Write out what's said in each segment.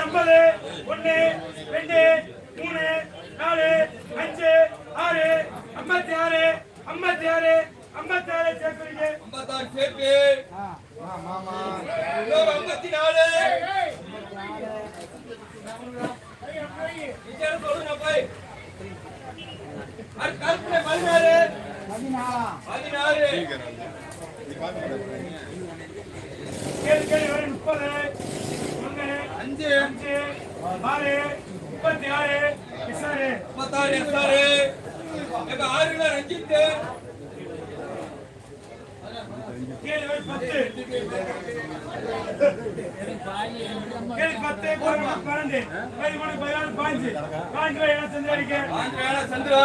ஐம்பது ஒண்ணு ரெண்டு மூணு நாலு அஞ்சு ஆறு ஐம்பத்தி ஆறு ஐம்பத்தி ஆறு ஐம்பத்தி ஆறு சேர்க்குறீங்க ஐம்பத்தாறு ஐம்பத்தி நாலு சொல்லுங்க போய் பதினாறு பதினாறு முப்பது அஞ்சு அஞ்சு ஆறு முப்பத்தி ஆறு முப்பத்தாறு வரை பத்து பதினாறு பத்து பதினொன்று பன்னெண்டு பதிமூணு பதினாலு சந்திரா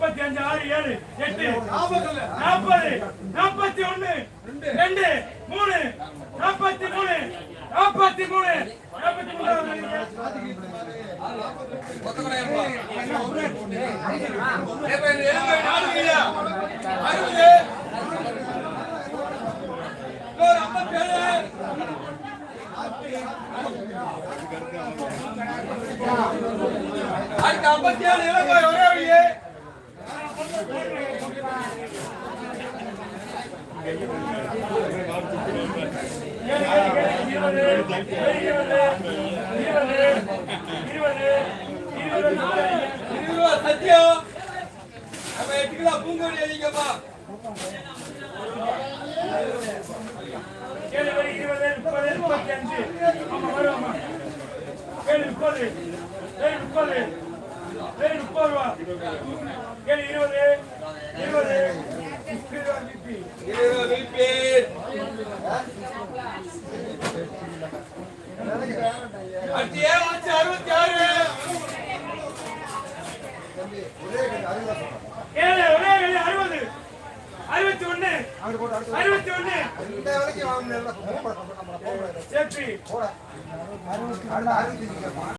முப்பத்தி அஞ்சு ஆறு ஏழு எட்டு நாற்பது நாற்பத்தி ஒண்ணு ரெண்டு மூணு நாற்பத்தி மூணு நாற்பத்தி மூணு நாற்பத்தி மூணு ஒத்தக்கடையப்பா. இப்ப இந்த எலும்பை நாலு கிலோ. சத்தியம் நம்ம எட்டு கிலோ பூங்கொடி எழுதிக்கப்பா ஏழு வரை இருபது முப்பது முப்பத்தி அஞ்சு ஆமா வருவாமா ஏழு முப்பது ஏழு முப்பது ஏழு முப்பது ரூபா. இருபது. இருபது. இருபது அறுபத்தி ஆறு ஏழு ஒரே ஏழு அறுபது. அறுபத்தி ஒண்ணு அறுபத்தி ஒண்ணு சேப்பி